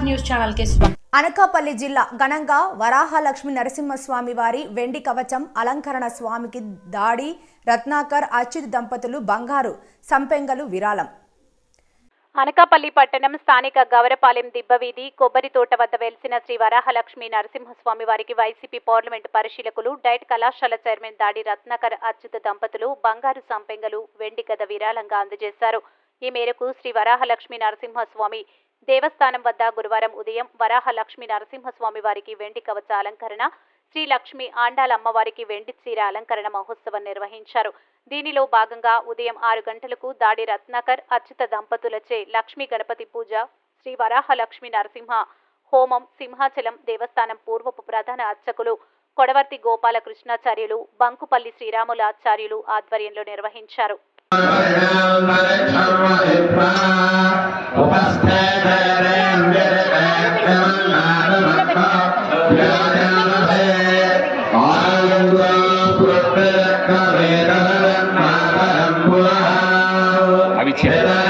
ఛానల్కి స్వాగతం. అనకాపల్లి జిల్లా ఘనంగా వరాహలక్ష్మి నరసింహస్వామి వారి వెండి కవచం అలంకరణ స్వామికి దాడి రత్నాకర్ అచ్యుత్ దంపతులు బంగారు సంపెంగలు విరాళం. అనకాపల్లి పట్టణం స్థానిక గవరపాలెం దిబ్బవీధి కొబ్బరి తోట వద్ద వెలిసిన శ్రీ వరాహలక్ష్మి నరసింహస్వామి వారికి వైసీపీ పార్లమెంటు పరిశీలకులు డైట్ కళాశాల చైర్మన్ దాడి రత్నాకర్ అచ్యుత దంపతులు బంగారు సంపెంగలు వెండి గద విరాళంగా అందజేశారు. ఈ మేరకు శ్రీ వరాహలక్ష్మి నరసింహస్వామి దేవస్థానం వద్ద గురువారం ఉదయం వరాహలక్ష్మి నరసింహస్వామి వారికి వెండి కవచ అలంకరణ శ్రీ లక్ష్మి ఆండాల అమ్మవారికి వెండి చీర అలంకరణ మహోత్సవం నిర్వహించారు దీనిలో భాగంగా ఉదయం ఆరు గంటలకు దాడి రత్నాకర్ అచ్యుత దంపతులచే లక్ష్మీ గణపతి పూజ శ్రీ వరాహ లక్ష్మీ నరసింహ హోమం సింహాచలం దేవస్థానం పూర్వపు ప్రధాన అర్చకులు కొడవర్తి గోపాలకృష్ణాచార్యులు బంకుపల్లి శ్రీరాములాచార్యులు ఆధ్వర్యంలో నిర్వహించారు করেছেন